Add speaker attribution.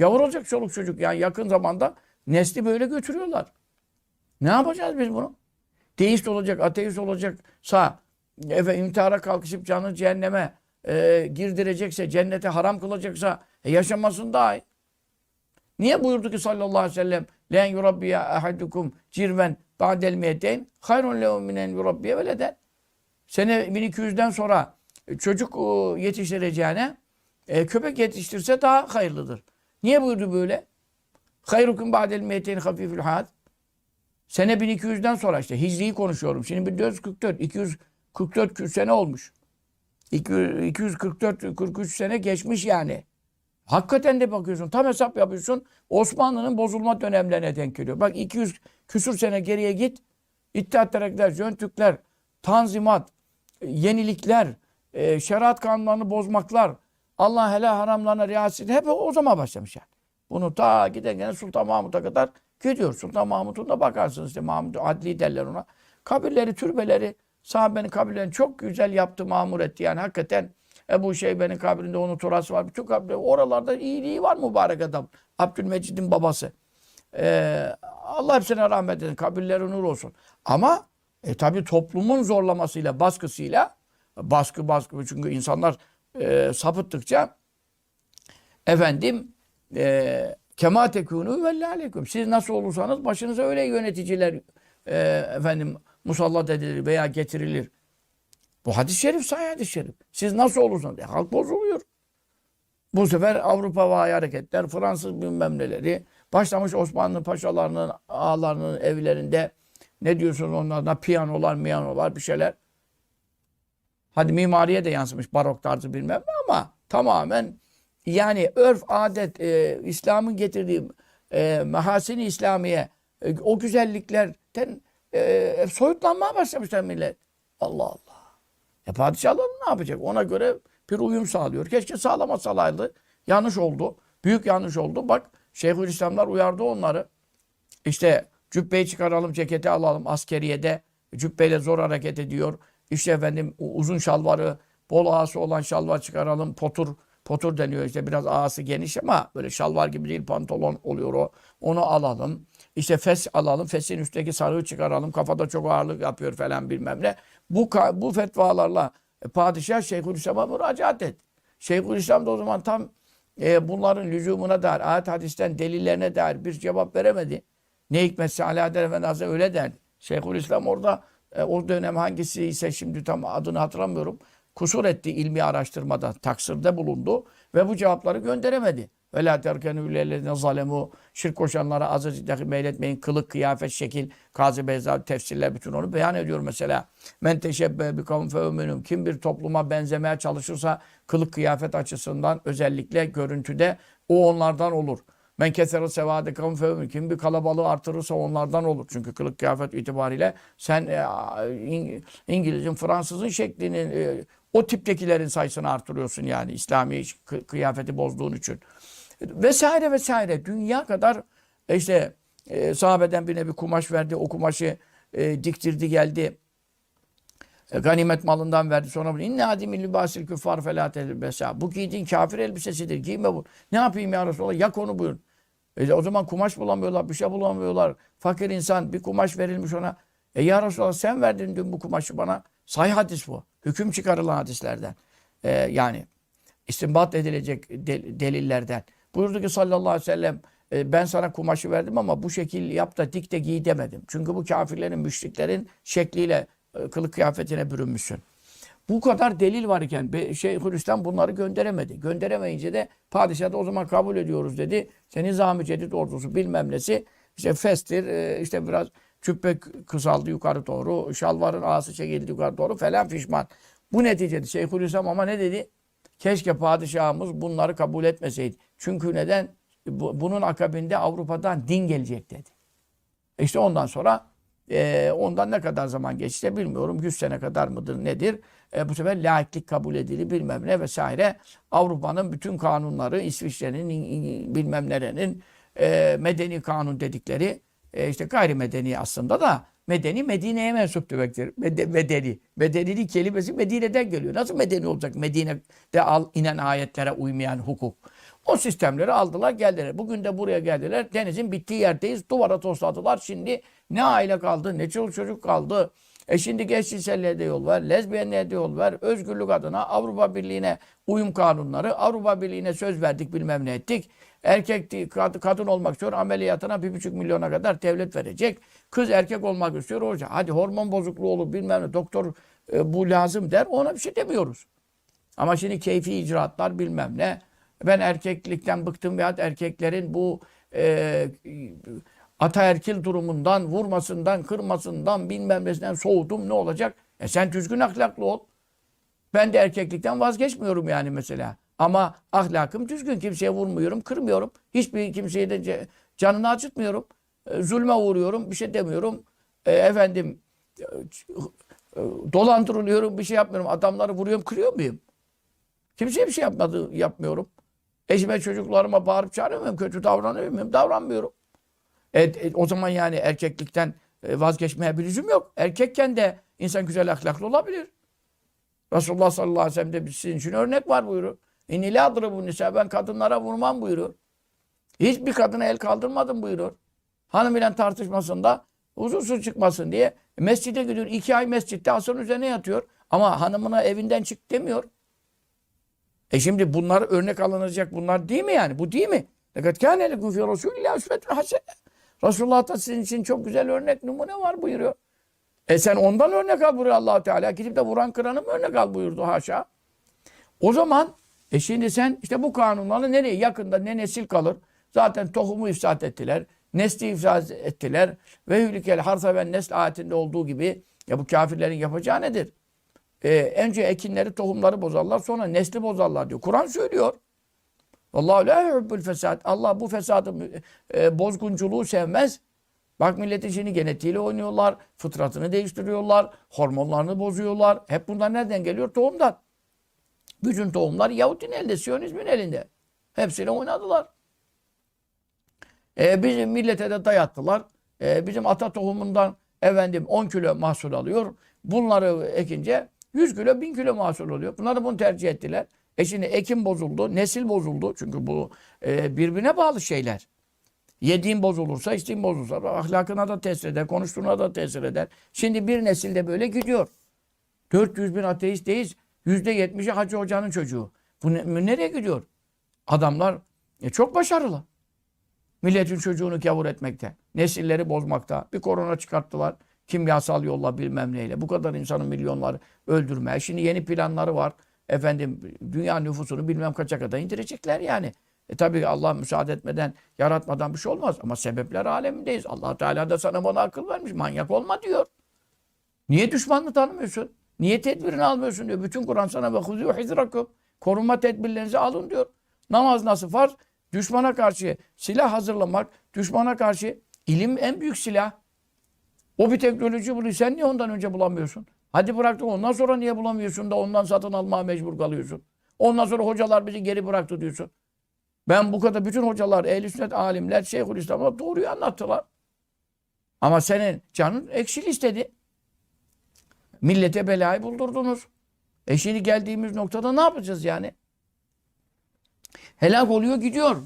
Speaker 1: Yavur olacak çoluk çocuk. Yani yakın zamanda nesli böyle götürüyorlar. Ne yapacağız biz bunu? Deist olacak, ateist olacaksa, efe, intihara kalkışıp canı cehenneme e, girdirecekse, cennete haram kılacaksa e, yaşamasın daha iyi. Niye buyurdu ki sallallahu aleyhi ve sellem len yurabbiye ahadukum cirven ba'del miyeteyn hayrun lehu minen yurabbiye veleden. Sene 1200'den sonra çocuk e, yetiştireceğine e, köpek yetiştirse daha hayırlıdır. Niye buyurdu böyle? Hayrukum ba'del miyeteyn hafifül had. Sene 1200'den sonra işte Hicri'yi konuşuyorum. Şimdi 1444, 244 sene olmuş. 200 244, 43 sene geçmiş yani. Hakikaten de bakıyorsun, tam hesap yapıyorsun. Osmanlı'nın bozulma dönemlerine denk geliyor. Bak 200 küsür sene geriye git. İttihat Terakkiler, Jön Tanzimat, yenilikler, e, şeriat kanunlarını bozmaklar, Allah helal haramlarına riayet hep o zaman başlamış yani. Bunu ta giderken Sultan Mahmut'a kadar gidiyor. Sultan Mahmut'un da bakarsınız işte Mahmut adli derler ona. Kabirleri, türbeleri, sahabenin kabirlerini çok güzel yaptı, mamur etti. Yani hakikaten Ebu Şeybe'nin kabrinde onun turası var. Bütün kabirler, oralarda iyiliği var mübarek adam. Abdülmecid'in babası. Ee, Allah hepsine rahmet edin. Kabirleri nur olsun. Ama e, tabii toplumun zorlamasıyla, baskısıyla baskı baskı çünkü insanlar e, sapıttıkça efendim e, kema tekunu aleyküm. Siz nasıl olursanız başınıza öyle yöneticiler e, efendim musallat edilir veya getirilir. Bu hadis-i şerif sahih hadis-i şerif. Siz nasıl olursanız e, halk bozuluyor. Bu sefer Avrupa vay hareketler, Fransız bilmem neleri, başlamış Osmanlı paşalarının, ağalarının evlerinde ne diyorsunuz onlardan piyanolar, miyanolar bir şeyler. Hadi mimariye de yansımış barok tarzı bilmem ne ama tamamen yani örf, adet, e, İslam'ın getirdiği e, mehasini İslamiye, e, o güzelliklerden e, soyutlanmaya başlamışlar millet. Allah Allah. E padişahlar ne yapacak? Ona göre bir uyum sağlıyor. Keşke sağlamasalardı. Yanlış oldu. Büyük yanlış oldu. Bak Şeyhülislamlar uyardı onları. İşte cübbeyi çıkaralım, ceketi alalım askeriyede. Cübbeyle zor hareket ediyor. İşte efendim uzun şalvarı, bol ağası olan şalvar çıkaralım. Potur, potur deniyor işte biraz ağası geniş ama böyle şalvar gibi değil pantolon oluyor o. Onu alalım. İşte fes alalım. Fesin üstteki sarığı çıkaralım. Kafada çok ağırlık yapıyor falan bilmem ne. Bu, bu fetvalarla e, padişah Şeyhülislam'a müracaat et. Şeyhülislam da o zaman tam e, bunların lüzumuna dair, ayet hadisten delillerine dair bir cevap veremedi. Ne hikmetse Alaaddin Efendi Hazretleri öyle derdi. Şeyhülislam orada e, o dönem hangisi ise şimdi tam adını hatırlamıyorum. Kusur etti ilmi araştırmada, taksirde bulundu ve bu cevapları gönderemedi. Ve la terkenu zalemu şirk koşanlara dahi meyletmeyin. Kılık, kıyafet, şekil. Kazi Beyza tefsirler bütün onu beyan ediyor mesela. Men teşebbe bi kavm Kim bir topluma benzemeye çalışırsa kılık kıyafet açısından özellikle görüntüde o onlardan olur. Men kesere sevade kavm Kim bir kalabalığı artırırsa onlardan olur. Çünkü kılık kıyafet itibariyle sen e, İngiliz'in, Fransız'ın şeklini e, o tiptekilerin sayısını artırıyorsun yani İslami kıyafeti bozduğun için vesaire vesaire. Dünya kadar e, işte e, sahabeden birine bir kumaş verdi. O kumaşı e, diktirdi geldi. Ganimet malından verdi. Sonra bunu inne adimil libasil küffar felâ. Bu giydiğin kafir elbisesidir. Giyme bu. Ne yapayım ya Resulallah? Yak onu buyurun. E, o zaman kumaş bulamıyorlar. Bir şey bulamıyorlar. Fakir insan bir kumaş verilmiş ona. E ya Resulallah sen verdin dün bu kumaşı bana. Sahih hadis bu. Hüküm çıkarılan hadislerden. E, yani istinbat edilecek del delillerden. Buyurdu ki sallallahu aleyhi ve sellem e, ben sana kumaşı verdim ama bu şekil yap da dik de giy demedim. Çünkü bu kafirlerin, müşriklerin şekliyle e, kılık kıyafetine bürünmüşsün. Bu kadar delil var iken Şeyhülislam bunları gönderemedi. Gönderemeyince de padişah da o zaman kabul ediyoruz dedi. Senin zahmi cedid ordusu bilmem nesi işte festir e, işte biraz cübbe kısaldı yukarı doğru şalvarın ağası çekildi yukarı doğru falan fişman. Bu neticede Şeyhülislam ama ne dedi? Keşke padişahımız bunları kabul etmeseydi. Çünkü neden? Bunun akabinde Avrupa'dan din gelecek dedi. İşte ondan sonra e, ondan ne kadar zaman geçti bilmiyorum. 100 sene kadar mıdır nedir? E, bu sefer laiklik kabul edildi bilmem ne vesaire. Avrupa'nın bütün kanunları İsviçre'nin bilmem nerenin e, medeni kanun dedikleri e, işte gayrimedeni aslında da medeni Medine'ye mensup demektir. medeni. Medenilik kelimesi Medine'den geliyor. Nasıl medeni olacak? Medine'de al inen ayetlere uymayan hukuk. O sistemleri aldılar geldiler. Bugün de buraya geldiler. Denizin bittiği yerdeyiz. Duvara tosladılar. Şimdi ne aile kaldı ne çoluk çocuk kaldı. E şimdi eşcinselliğe de yol ver, lezbiyenliğe de yol ver, özgürlük adına Avrupa Birliği'ne uyum kanunları, Avrupa Birliği'ne söz verdik bilmem ne ettik. Erkek kadın olmak istiyor ameliyatına bir buçuk milyona kadar devlet verecek. Kız erkek olmak istiyor hoca. Hadi hormon bozukluğu olur bilmem ne doktor e, bu lazım der ona bir şey demiyoruz. Ama şimdi keyfi icraatlar bilmem ne. Ben erkeklikten bıktım veyahut erkeklerin bu e, ataerkil durumundan, vurmasından, kırmasından, bilmem nesinden soğudum ne olacak? E sen düzgün ahlaklı ol. Ben de erkeklikten vazgeçmiyorum yani mesela. Ama ahlakım düzgün. Kimseye vurmuyorum, kırmıyorum. Hiçbir kimseye de canını acıtmıyorum. E, zulme uğruyorum, bir şey demiyorum. E, efendim e, e, dolandırılıyorum, bir şey yapmıyorum. Adamları vuruyorum, kırıyor muyum? Kimseye bir şey yapmadı, yapmıyorum. Eşime çocuklarıma bağırıp çağırıyor muyum? Kötü davranıyor muyum? Davranmıyorum. E, e, o zaman yani erkeklikten e, vazgeçmeye bir lüzum yok. Erkekken de insan güzel ahlaklı olabilir. Resulullah sallallahu aleyhi ve sellem de sizin için örnek var buyuruyor. İnni bu nisa ben kadınlara vurmam buyuruyor. Hiçbir kadına el kaldırmadım buyuruyor. Hanım ile tartışmasında huzursuz çıkmasın diye mescide gidiyor. iki ay mescitte asırın üzerine yatıyor. Ama hanımına evinden çık demiyor. E şimdi bunlar örnek alınacak bunlar değil mi yani? Bu değil mi? Fakat kâne lekûm fî Rasûlillâh üsvetun hasene. Resulullah da sizin için çok güzel örnek numune var buyuruyor. E sen ondan örnek al buyuruyor allah Teala. Gidip de vuran kıranı mı örnek al buyurdu haşa. O zaman e şimdi sen işte bu kanunları nereye yakında ne nesil kalır? Zaten tohumu ifsad ettiler. Nesli ifsad ettiler. Ve hülikel harsa ve nesl ayetinde olduğu gibi ya bu kafirlerin yapacağı nedir? E, önce ekinleri, tohumları bozarlar. Sonra nesli bozarlar diyor. Kur'an söylüyor. Allahu la yuhibbul fesad. Allah bu fesadı, e, bozgunculuğu sevmez. Bak milletin şimdi genetiğiyle oynuyorlar, fıtratını değiştiriyorlar, hormonlarını bozuyorlar. Hep bunlar nereden geliyor? Tohumdan. Bütün tohumlar Yahudinin elinde, Siyonizmin elinde. Hepsiyle oynadılar. E, bizim millete de dayattılar. E, bizim ata tohumundan efendim 10 kilo mahsul alıyor. Bunları ekince 100 kilo, 1000 kilo mahsul oluyor. Bunları bunu tercih ettiler. E şimdi ekim bozuldu, nesil bozuldu. Çünkü bu e, birbirine bağlı şeyler. Yediğin bozulursa, içtiğin bozulursa ahlakına da tesir eder, konuştuğuna da tesir eder. Şimdi bir nesilde böyle gidiyor. 400 bin ateisteyiz. %70'i Hacı Hoca'nın çocuğu. Bu ne- nereye gidiyor? Adamlar e, çok başarılı. Milletin çocuğunu gavur etmekte. Nesilleri bozmakta. Bir korona çıkarttılar. Kimyasal yolla bilmem neyle. Bu kadar insanın milyonları öldürmeye. Şimdi yeni planları var. Efendim dünya nüfusunu bilmem kaça kadar indirecekler yani. E tabi Allah müsaade etmeden, yaratmadan bir şey olmaz. Ama sebepler alemindeyiz. allah Teala da sana bana akıl vermiş. Manyak olma diyor. Niye düşmanını tanımıyorsun? Niye tedbirini almıyorsun diyor. Bütün Kur'an sana ve huzû hizrakum. Korunma tedbirlerinizi alın diyor. Namaz nasıl farz? Düşmana karşı silah hazırlamak, düşmana karşı ilim en büyük silah. O bir teknoloji buluyor. Sen niye ondan önce bulamıyorsun? Hadi bıraktın ondan sonra niye bulamıyorsun da ondan satın almaya mecbur kalıyorsun? Ondan sonra hocalar bizi geri bıraktı diyorsun. Ben bu kadar bütün hocalar, ehl sünnet alimler, Şeyhülislam'a doğruyu anlattılar. Ama senin canın ekşil istedi. Millete belayı buldurdunuz. E şimdi geldiğimiz noktada ne yapacağız yani? Helak oluyor gidiyor.